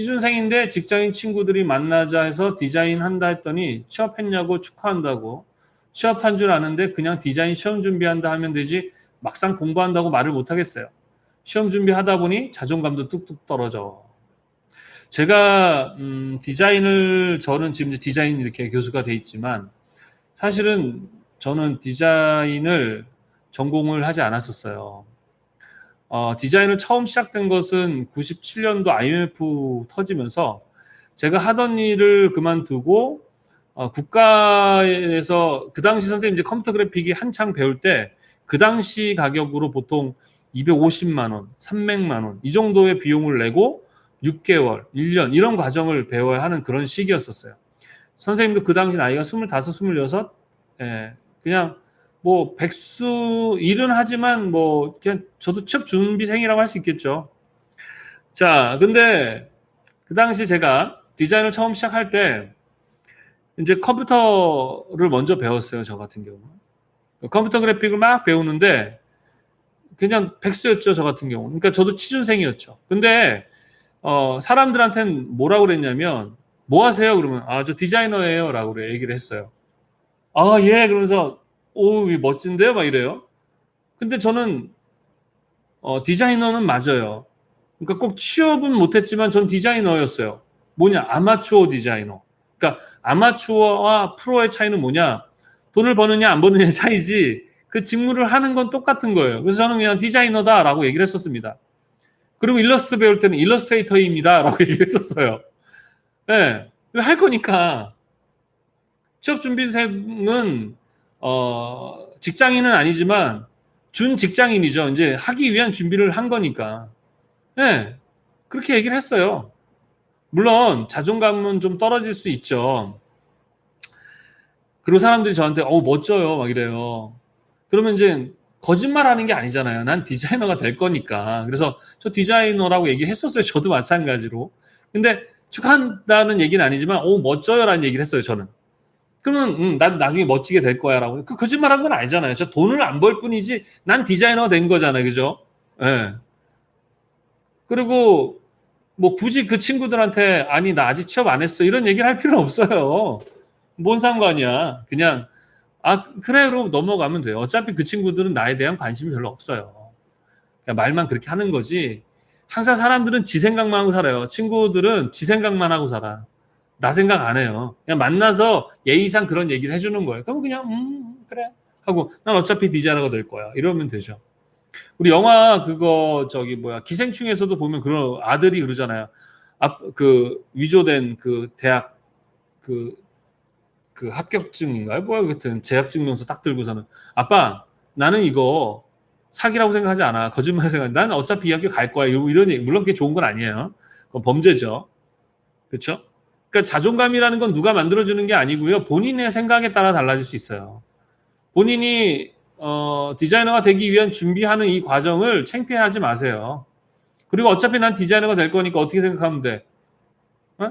취준생인데 직장인 친구들이 만나자 해서 디자인 한다 했더니 취업했냐고 축하한다고 취업한 줄 아는데 그냥 디자인 시험 준비한다 하면 되지 막상 공부한다고 말을 못 하겠어요. 시험 준비하다 보니 자존감도 뚝뚝 떨어져. 제가 음, 디자인을 저는 지금 디자인 이렇게 교수가 돼 있지만 사실은 저는 디자인을 전공을 하지 않았었어요. 어, 디자인을 처음 시작된 것은 97년도 IMF 터지면서 제가 하던 일을 그만두고 어, 국가에서 그 당시 선생님 이제 컴퓨터 그래픽이 한창 배울 때 그 당시 가격으로 보통 250만 원, 300만 원 이 정도의 비용을 내고 6개월, 1년 이런 과정을 배워야 하는 그런 시기였었어요. 선생님도 그 당시 나이가 25, 26, 예, 그냥 뭐 백수 일은 하지만 뭐 그냥 저도 취업 준비생이라고 할 수 있겠죠. 자, 근데 그 당시 제가 디자인을 처음 시작할 때 이제 컴퓨터를 먼저 배웠어요. 저 같은 경우. 컴퓨터 그래픽을 막 배우는데 그냥 백수였죠. 저 같은 경우. 그러니까 저도 취준생이었죠. 근데 어, 사람들한테는 뭐라고 그랬냐면 뭐 하세요? 그러면 아, 저 디자이너예요. 라고 그래 얘기를 했어요. 아, 예. 그러면서 오, 멋진데요? 막 이래요. 근데 저는 어, 디자이너는 맞아요. 그러니까 꼭 취업은 못했지만 전 디자이너였어요. 뭐냐? 아마추어 디자이너. 그러니까 아마추어와 프로의 차이는 뭐냐? 돈을 버느냐 안 버느냐의 차이지 그 직무를 하는 건 똑같은 거예요. 그래서 저는 그냥 디자이너다라고 얘기를 했었습니다. 그리고 일러스트 배울 때는 일러스트레이터입니다라고 얘기를 했었어요. 예. 네, 할 거니까 취업 준비생은 어, 직장인은 아니지만 준 직장인이죠. 이제 하기 위한 준비를 한 거니까. 예. 네, 그렇게 얘기를 했어요. 물론 자존감은 좀 떨어질 수 있죠. 그리고 사람들이 저한테 어 멋져요 막 이래요. 그러면 이제 거짓말 하는 게 아니잖아요. 난 디자이너가 될 거니까. 그래서 저 디자이너라고 얘기했었어요. 저도 마찬가지로. 근데 축하한다는 얘기는 아니지만 오 멋져요라는 얘기를 했어요. 저는. 그러면 음, 난 나중에 멋지게 될 거야라고. 그 거짓말한 건 아니잖아요. 저 돈을 안 벌 뿐이지 난 디자이너가 된 거잖아요. 그죠? 예. 네. 그리고 뭐 굳이 그 친구들한테 아니 나 아직 취업 안 했어 이런 얘기를 할 필요는 없어요. 뭔 상관이야. 그냥 아 그래 그럼 넘어가면 돼요. 어차피 그 친구들은 나에 대한 관심이 별로 없어요. 그냥 말만 그렇게 하는 거지. 항상 사람들은 지 생각만 하고 살아요. 친구들은 지 생각만 하고 살아. 나 생각 안 해요. 그냥 만나서 예의상 그런 얘기를 해주는 거예요. 그럼 그냥 음 그래 하고 난 어차피 디자이너가 될 거야. 이러면 되죠. 우리 영화 그거 저기 뭐야 기생충에서도 보면 그런 아들이 그러잖아요. 앞그 위조된 그 대학 그, 그 합격증인가요? 뭐야 같은 재학증명서 딱 들고서는 아빠 나는 이거 사기라고 생각하지 않아 거짓말 생각. 난 어차피 이 학교 갈 거야. 이런 얘기 물론 그게 좋은 건 아니에요. 그건 범죄죠. 그렇죠? 그러니까 자존감이라는 건 누가 만들어주는 게 아니고요. 본인의 생각에 따라 달라질 수 있어요. 본인이 어, 디자이너가 되기 위한 준비하는 이 과정을 창피하지 마세요. 그리고 어차피 난 디자이너가 될 거니까 어떻게 생각하면 돼? 어?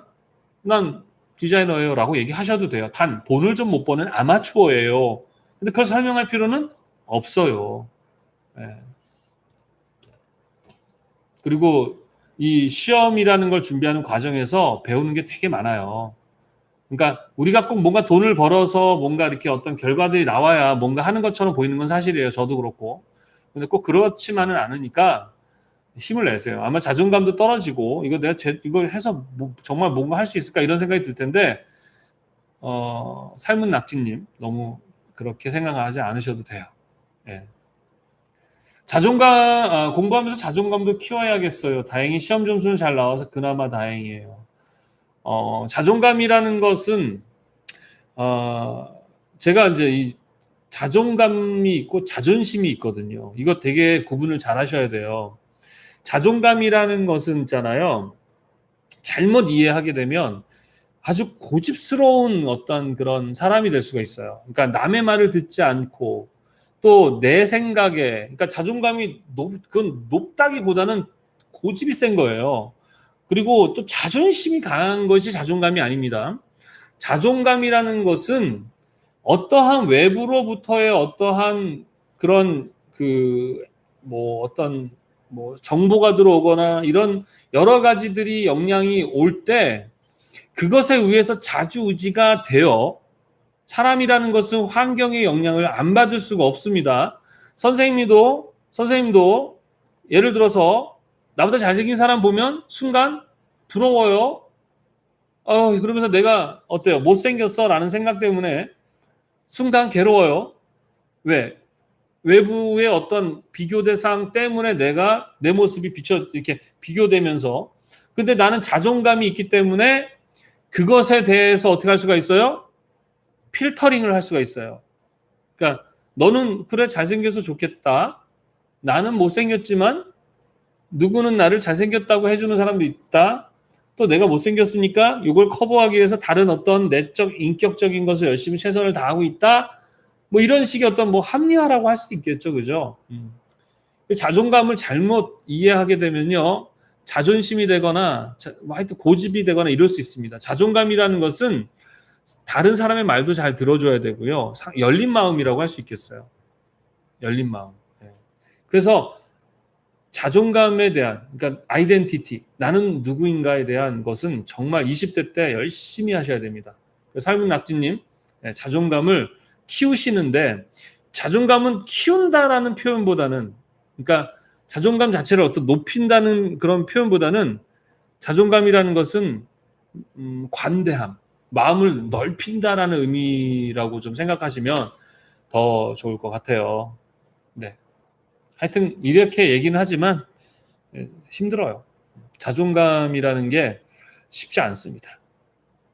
난 디자이너예요 라고 얘기하셔도 돼요. 단 돈을 좀 못 버는 아마추어예요. 근데 그걸 설명할 필요는 없어요. 네. 그리고 이 시험이라는 걸 준비하는 과정에서 배우는 게 되게 많아요. 그러니까 우리가 꼭 뭔가 돈을 벌어서 뭔가 이렇게 어떤 결과들이 나와야 뭔가 하는 것처럼 보이는 건 사실이에요. 저도 그렇고. 근데 꼭 그렇지만은 않으니까 힘을 내세요. 아마 자존감도 떨어지고 이거 내가 제, 이걸 해서 뭐, 정말 뭔가 할 수 있을까 이런 생각이 들 텐데 어, 삶은 낙지님 너무 그렇게 생각하지 않으셔도 돼요. 예. 자존감 아, 공부하면서 자존감도 키워야겠어요. 다행히 시험 점수는 잘 나와서 그나마 다행이에요. 어, 자존감이라는 것은 어, 제가 이제 이 자존감이 있고 자존심이 있거든요. 이거 되게 구분을 잘 하셔야 돼요. 자존감이라는 것은 있잖아요. 잘못 이해하게 되면 아주 고집스러운 어떤 그런 사람이 될 수가 있어요. 그러니까 남의 말을 듣지 않고 또 내 생각에, 그러니까 자존감이 높, 그건 높다기보다는 고집이 센 거예요. 그리고 또 자존심이 강한 것이 자존감이 아닙니다. 자존감이라는 것은 어떠한 외부로부터의 어떠한 그런 그 뭐 어떤 뭐 정보가 들어오거나 이런 여러 가지들이 영향이 올 때 그것에 의해서 자주우지가 되어 사람이라는 것은 환경의 영향을 안 받을 수가 없습니다. 선생님도 선생님도 예를 들어서 나보다 잘생긴 사람 보면 순간 부러워요. 어 그러면서 내가 어때요? 못생겼어 라는 생각 때문에 순간 괴로워요. 왜? 외부의 어떤 비교 대상 때문에 내가 내 모습이 비춰 이렇게 비교되면서 근데 나는 자존감이 있기 때문에 그것에 대해서 어떻게 할 수가 있어요? 필터링을 할 수가 있어요. 그러니까 너는 그래 잘생겨서 좋겠다. 나는 못생겼지만 누구는 나를 잘생겼다고 해주는 사람도 있다. 또 내가 못생겼으니까 이걸 커버하기 위해서 다른 어떤 내적 인격적인 것을 열심히 최선을 다하고 있다. 뭐 이런 식의 어떤 뭐 합리화라고 할 수도 있겠죠, 그죠? 음. 자존감을 잘못 이해하게 되면요, 자존심이 되거나 자, 뭐 하여튼 고집이 되거나 이럴 수 있습니다. 자존감이라는 것은 다른 사람의 말도 잘 들어줘야 되고요, 사- 열린 마음이라고 할 수 있겠어요. 열린 마음. 예. 그래서 자존감에 대한, 그러니까 아이덴티티, 나는 누구인가에 대한 것은 정말 20대 때 열심히 하셔야 됩니다. 삶은 낙지님, 예, 자존감을 키우시는데 자존감은 키운다라는 표현보다는 그러니까 자존감 자체를 어떤 높인다는 그런 표현보다는 자존감이라는 것은 음, 관대함, 마음을 넓힌다라는 의미라고 좀 생각하시면 더 좋을 것 같아요. 네. 하여튼 이렇게 얘기는 하지만 예, 힘들어요. 자존감이라는 게 쉽지 않습니다.